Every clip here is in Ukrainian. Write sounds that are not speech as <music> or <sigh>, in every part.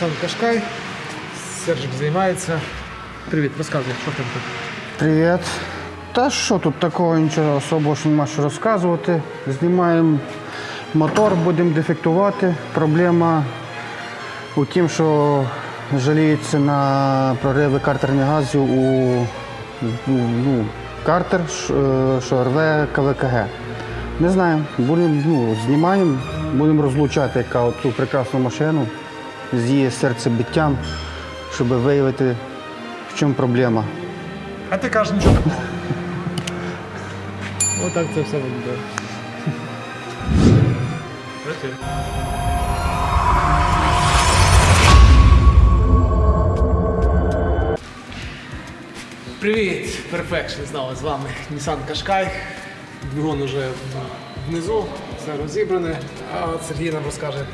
Сан Кашкай. Сержик займається. Привіт, розказуй, що тебе тут? Привіт. Та що тут такого нічого особого що нема що розказувати. Знімаємо мотор, будемо дефектувати. Проблема у тім, що жаліються на прориви картерних газів у ну, картер, е, що рве КВКГ. Не знаю, будемо ну, знімаємо, будемо розлучати яка цю прекрасну машину з її серцебиттям, щоб виявити, в чому проблема. А ти кажеш нічого такого. <laughs> Отак це все виглядає. Привіт, Perfection знову з вами Nissan Qashqai. Двигун уже внизу, все розібране. А от Сергій нам розкаже,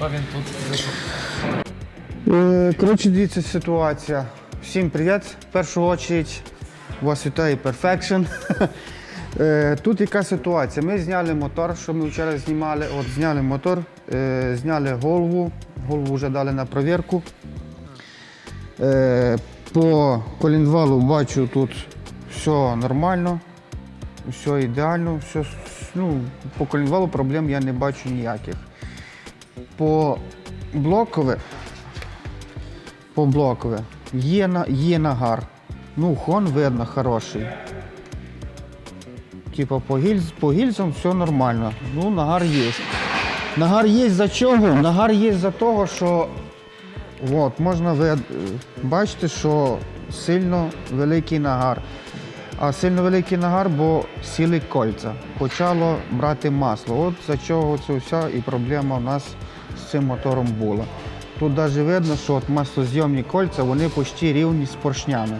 що він тут. Е, Коротше, дивіться ситуація. Всім привіт. В першу чергу вас вітає Perfection. <laughs> Е, Тут яка ситуація? Ми зняли мотор, що ми вчора знімали. От зняли мотор, е, зняли голову, голову вже дали на провірку. По колінвалу бачу тут все нормально, все ідеально, все, ну, по колінвалу проблем я не бачу ніяких. По блокове по блокове. Є, на, є нагар. Ну, хон видно хороший. Типа по, гільз, по гільзам все нормально. Ну, нагар є. Нагар є за чого? Нагар є за того, що от, можна ви, бачити, що сильно великий нагар. А сильно великий нагар, бо сіли кольця. Почало брати масло. От за чого це вся і проблема у нас цим мотором була. Тут навіть видно, що от маслозйомні кольця вони почти рівні з поршнями.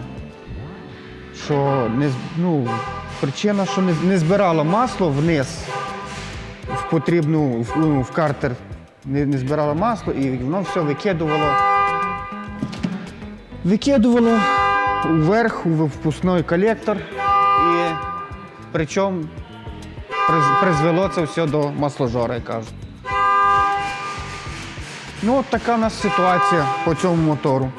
Що не, ну, причина, що не, не збирало масло вниз в потрібну в, ну, в картер, не, не збирало масло і воно все викидувало. Викидувало вверх у впускний колектор, і причому призвело це все до масложора, я кажу. Ну, от така у нас ситуація по цьому мотору.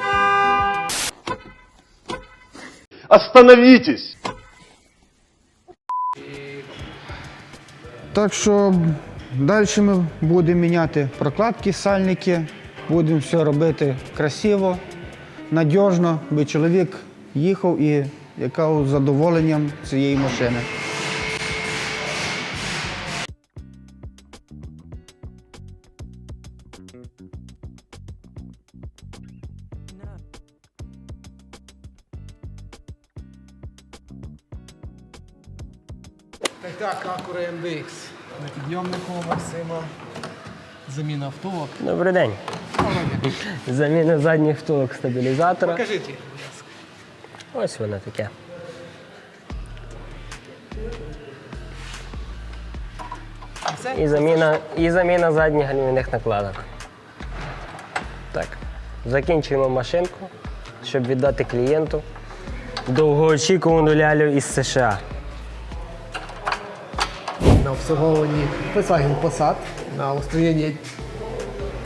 Остановитесь! Так що далі ми будемо міняти прокладки, сальники, будемо все робити красиво, надіжно, би чоловік їхав і яка з задоволенням цієї машини. Так, так, Acura MDX. На підйомнику Максима. Заміна втулок. Добрий день. Заміна задніх втулок стабілізатора. Покажіть їх, будь ласка. Ось воно таке. І? І заміна, і заміна задніх гальмівних накладок. Так. Закінчуємо машинку, щоб віддати клієнту довгоочікувану лялю із США. На обслуговуванні Volkswagen Passat на устроєння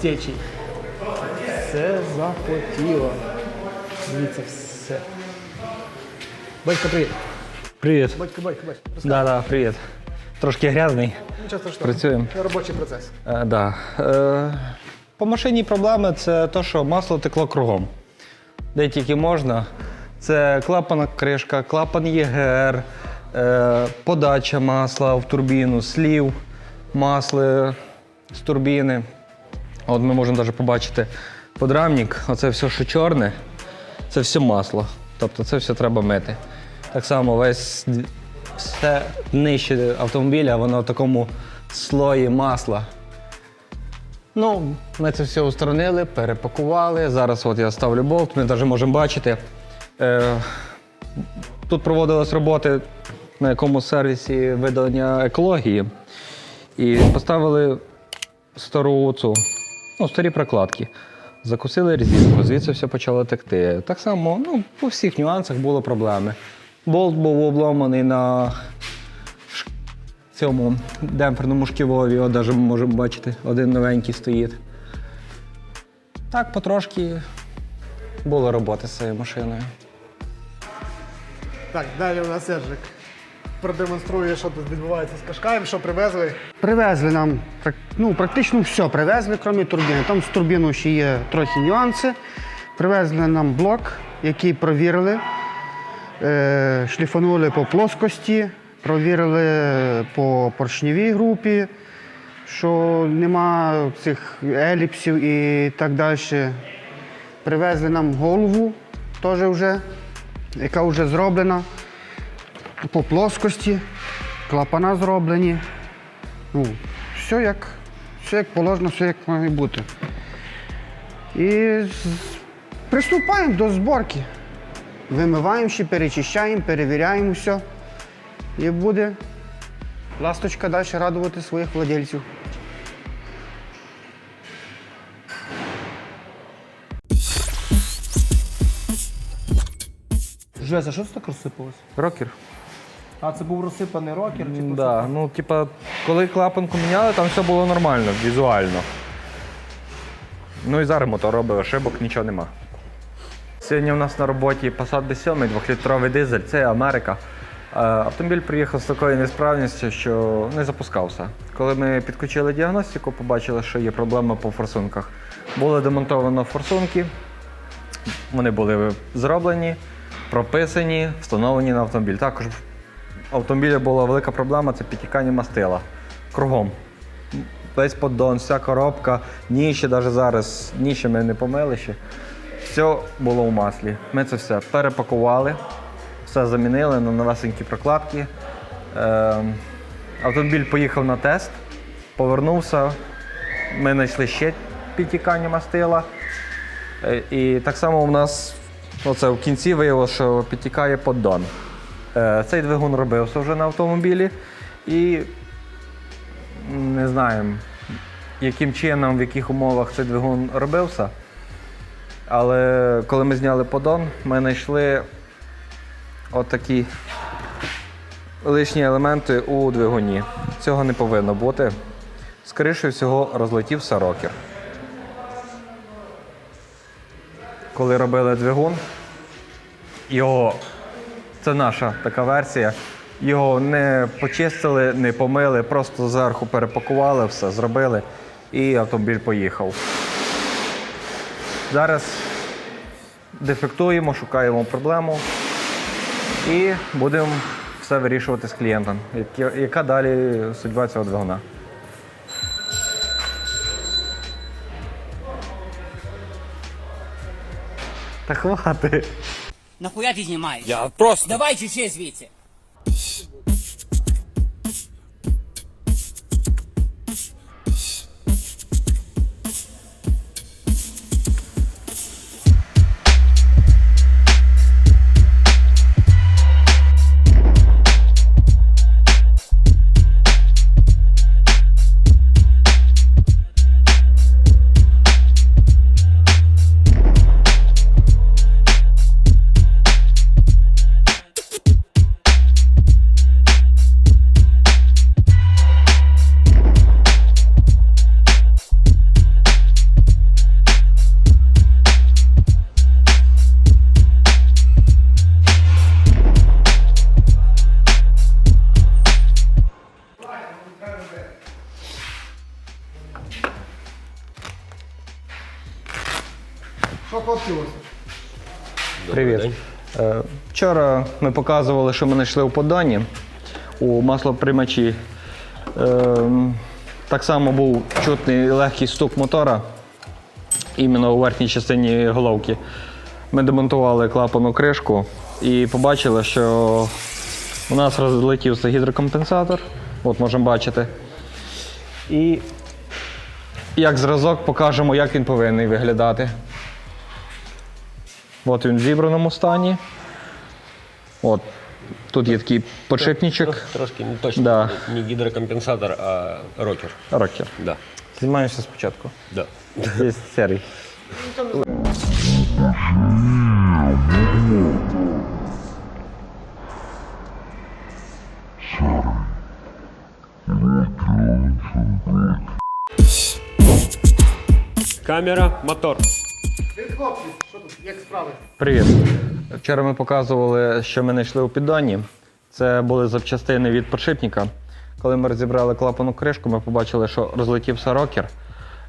течій. Все захотіло. Дивіться, все. Батько, привіт. Привіт. Батько, батько, батько. Розкажи. Да, да, привіт. Трошки грязний. Нічого страшного. Працюємо. Робочий процес. Е, да. е, по машині проблеми це те, що масло текло кругом. Де тільки можна. Це клапана кришка, клапан ЄГР, е, подача масла в турбіну, слів, масли з турбіни. От ми можемо навіть побачити подрамник, оце все, що чорне, це все масло. Тобто це все треба мити. Так само весь все нижче автомобіля, воно в такому слої масла. Ну, ми це все устранили, перепакували. Зараз от я ставлю болт, ми навіть можемо бачити. Е, тут проводились роботи на якомусь сервісі видалення екології. І поставили стару цю, ну, старі прокладки. Закусили резинку, звідси все почало текти. Так само, ну, по всіх нюансах були проблеми. Болт був обломаний на цьому демпферному шківові, от навіть можемо бачити, один новенький стоїть. Так, потрошки були роботи з цією машиною. Так, далі у нас Сержик продемонструє, що тут відбувається з Кашкаєм, що привезли. Привезли нам ну, практично все привезли, крім турбіни. Там з турбіною ще є трохи нюанси. Привезли нам блок, який провірили, е, шліфанули по плоскості, провірили по поршневій групі, що нема цих еліпсів і так далі. Привезли нам голову, теж вже, яка вже зроблена по плоскості, клапана зроблені. Ну, все як, все як положено, все як має бути. І приступаємо до зборки. Вимиваємо ще, перечищаємо, перевіряємо все. І буде ласточка далі радувати своїх владельців. Жесть, а що це так розсипалось? Рокер. А це був розсипаний рокер чи просто Да, ну, типа, коли клапанку міняли, там все було нормально, візуально. Ну і зараз мотор робить ошибок, нічого нема. Сьогодні у нас на роботі Passat B7, 2-літровий дизель, це Америка. Е, Автомобіль приїхав з такою несправністю, що не запускався. Коли ми підключили діагностику, побачили, що є проблема по форсунках. Було демонтовано форсунки, вони були зроблені, прописані, встановлені на автомобіль. Також автомобіля була велика проблема це підтікання мастила. Кругом. Весь поддон, вся коробка, ніші навіть зараз, ніші ми не помили ще. Все було в маслі. Ми це все перепакували, все замінили на новесенькі прокладки. Ем, автомобіль поїхав на тест, повернувся. Ми знайшли ще підтікання мастила. Е, І так само у нас оце в кінці виявилося, що підтікає поддон. Е, Цей двигун робився вже на автомобілі і не знаємо, яким чином, в яких умовах цей двигун робився. Але коли ми зняли поддон, ми знайшли отакі лишні елементи у двигуні. Цього не повинно бути. Скоріше всього, розлетівся рокер. Коли робили двигун, його це наша така версія. Його не почистили, не помили, просто зверху перепакували, все зробили і автомобіль поїхав. Зараз дефектуємо, шукаємо проблему і будемо все вирішувати з клієнтом. Яка далі судьба цього двигуна? Та хвати. Нахуя ти знімаєш? Я просто. Давай чеши звідси. Хлопці ось? Привіт. Е, Вчора ми показували, що ми знайшли у подданні у маслоприймачі. Е, Так само був чутний легкий стук мотора іменно у верхній частині головки. Ми демонтували клапану кришку і побачили, що у нас розлетівся гідрокомпенсатор. От можемо бачити. І як зразок покажемо, як він повинен виглядати. От він в зібраному стані. От. Тут є такий подшипничок. Трошки не точно. Да. Не гідрокомпенсатор, а рокер. Рокер. Да. Знімаєшся спочатку. Да. Є серій. Камера, мотор. Хлопці, що тут, як справи? Привіт. Вчора ми показували, що ми знайшли у піддоні. Це були запчастини від подшипника. Коли ми розібрали клапану кришку, ми побачили, що розлетівся рокер,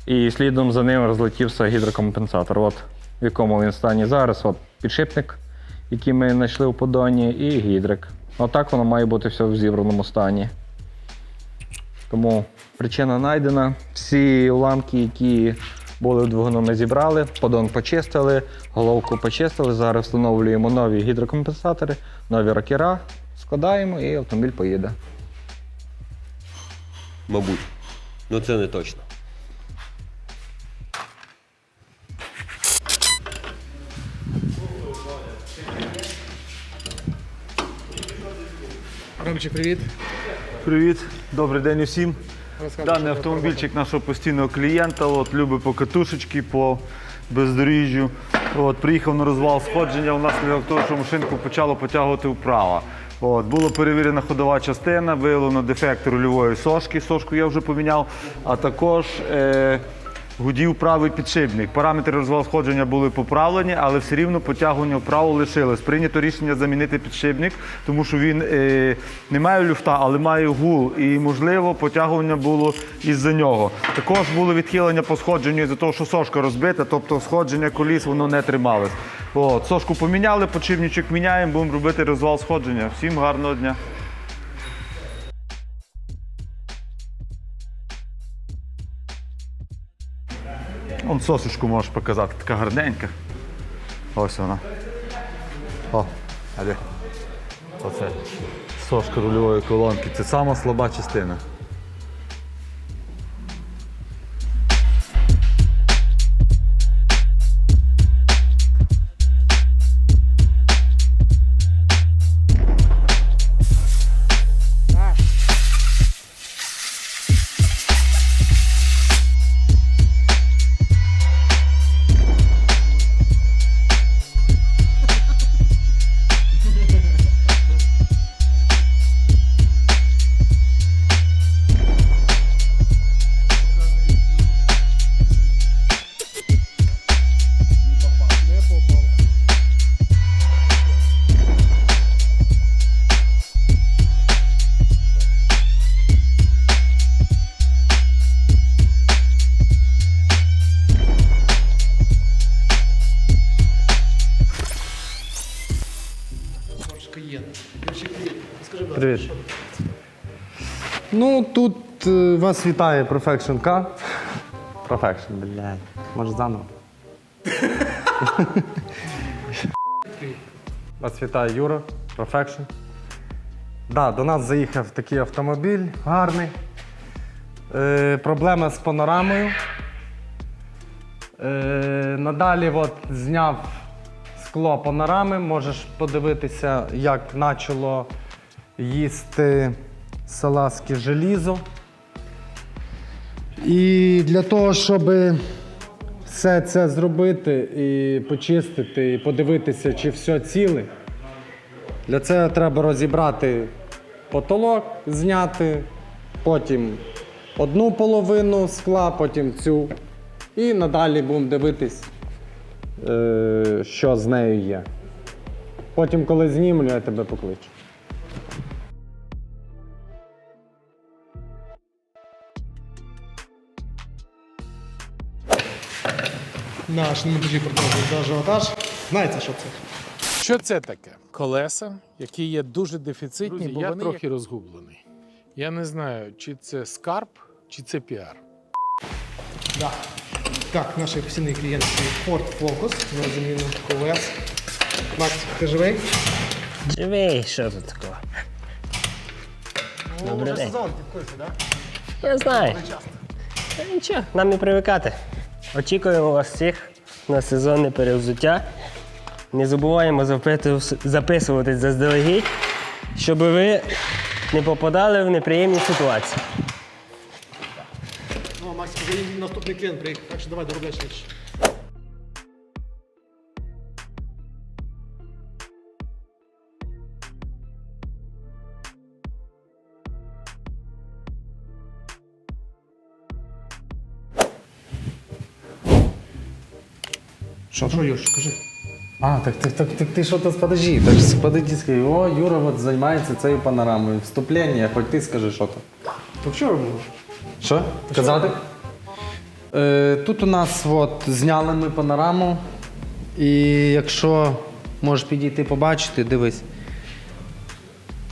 і слідом за ним розлетівся гідрокомпенсатор. От в якому він стані зараз. От підшипник, який ми знайшли у поддоні, і гідрик. Отак воно має бути все в зібраному стані. Тому причина знайдена. Всі уламки, які були в двигуну, ми зібрали, подон почистили, головку почистили. Зараз встановлюємо нові гідрокомпенсатори, нові рокера, складаємо і автомобіль поїде. Мабуть. Ну це не точно. Ромчик, привіт. Привіт, добрий день усім. Даний автомобільчик нашого постійного клієнта. От, любить по катушечки, по бездоріжжю. От, приїхав на розвал сходження. внаслідок того, що машинку почало потягувати вправо. От, була перевірена ходова частина, виявлено дефект рульової сошки. Сошку я вже поміняв, а також е, гудів правий підшипник. Параметри розвал сходження були поправлені, але все рівно потягування вправо лишилось. Прийнято рішення замінити підшипник, тому що він е, не має люфта, але має гул. І, можливо, потягування було із-за нього. Також було відхилення по сходженню із-за того, що сошка розбита, тобто сходження коліс воно не трималось. От, сошку поміняли, подшипничок міняємо, будемо робити розвал сходження. Всім гарного дня. Вон сосочку можеш показати, така гарненька. Ось вона. О, а де? Оце сошка рульової колонки. Це сама слаба частина. Вас вітає Perfection K. Perfection, блядь. Може заново. <laughs> Вас вітає Юра, Perfection. Да, до нас заїхав такий автомобіль гарний. Е, проблема з панорамою. Е, надалі от, зняв скло панорами. Можеш подивитися, як почало їсти салазки желізо. І для того, щоб все це зробити і почистити, і подивитися, чи все ціле, для цього треба розібрати потолок, зняти, потім одну половину скла, потім цю. І надалі будемо дивитись, е, що з нею є. Потім, коли знімлю, я тебе покличу. Наш монтажі продовжує за ажіотаж. Знаєте, що це? Що це таке? Колеса, які є дуже дефіцитні, бо я трохи розгублений. Я не знаю, чи це скарб, чи це піар. Да. Так, наш постійний клієнт Ford Focus на заміну колес. Макс, ти живий? Живий, що тут такого? Ну, Добрий вже день. сезон курсі, так? Я знаю. Нічого, нам не привикати. Очікуємо вас всіх на сезонне перевзуття. Не забуваємо записуватись заздалегідь, щоб ви не попадали в неприємні ситуації. Ну, Максим, наступний клієнт приїхав, так що давай доробляй швидше. Що, що, Юрчик, кажи. А, так, так, так, так ти що то подожди. Так ж подожди, скажи, о, Юра от займається цією панорамою. Вступлення, хоч ти скажи, що то. То вчора було. Що? Казати? Е, тут у нас от, зняли ми панораму. І якщо можеш підійти побачити, дивись.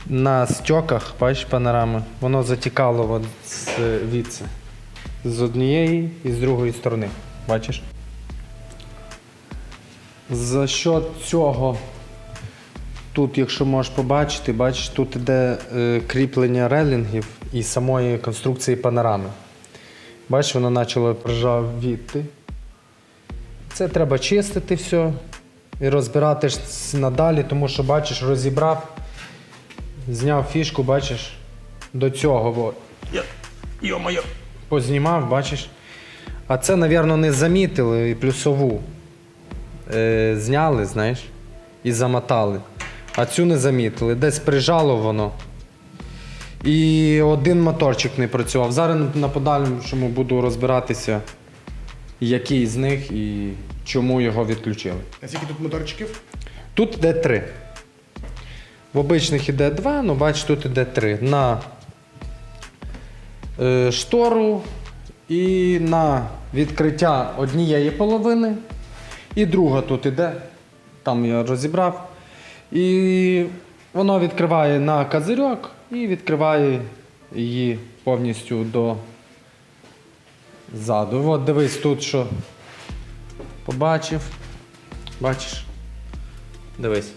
На стьоках, бачиш панорами, воно затікало от з відси. З однієї і з другої сторони. Бачиш? За що цього, тут, якщо можеш побачити, бачиш, тут іде е, кріплення релінгів і самої конструкції панорами. Бачиш, воно почало прижавіти. Це треба чистити все і розбирати ж надалі, тому що бачиш, розібрав, зняв фішку, бачиш, до цього. Йо-моє. Познімав, бачиш. А це, мабуть, не замітили і плюсову. Е, зняли, знаєш, і замотали. А цю не замітили. Десь прижало воно. І один моторчик не працював. Зараз на подальшому буду розбиратися, який з них і чому його відключили. А скільки тут моторчиків? Тут йде три. В обичних іде два, ну бач, тут іде три. На е, штору і на відкриття однієї половини. І друга тут іде. Там я розібрав. І воно відкриває на козирьок і відкриває її повністю до ззаду. От дивись тут, що побачив. Бачиш? Дивись.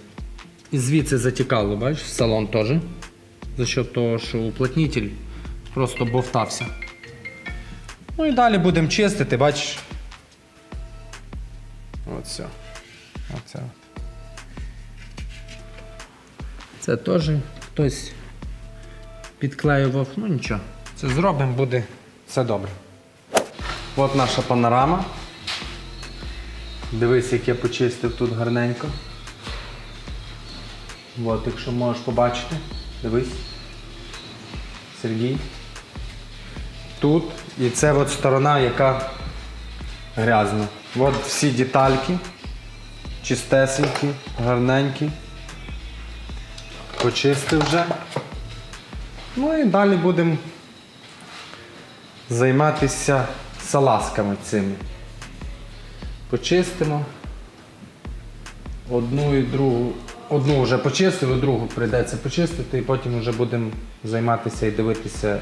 І звідси затікало, бачиш, в салон теж. За що того, що уплотнитель просто бовтався. Ну і далі будемо чистити, бачиш. Оце. Оце. Це теж хтось підклеював, ну нічого. Це зробимо, буде все добре. От наша панорама. Дивись, як я почистив тут гарненько. От, якщо можеш побачити, дивись. Сергій. Тут. І це от сторона, яка грязна. От всі детальки. Чистесенькі, гарненькі. Почистив вже. Ну і далі будемо займатися салазками цими. Почистимо. Одну і другу. Одну вже почистили, другу прийдеться почистити, і потім вже будемо займатися і дивитися,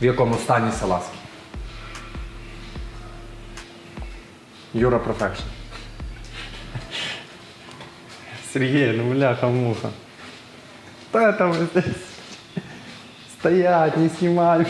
в якому стані салазки. Юра Профекшн. Сергій, ну бляха муха. Та там здесь стоять, не знімай.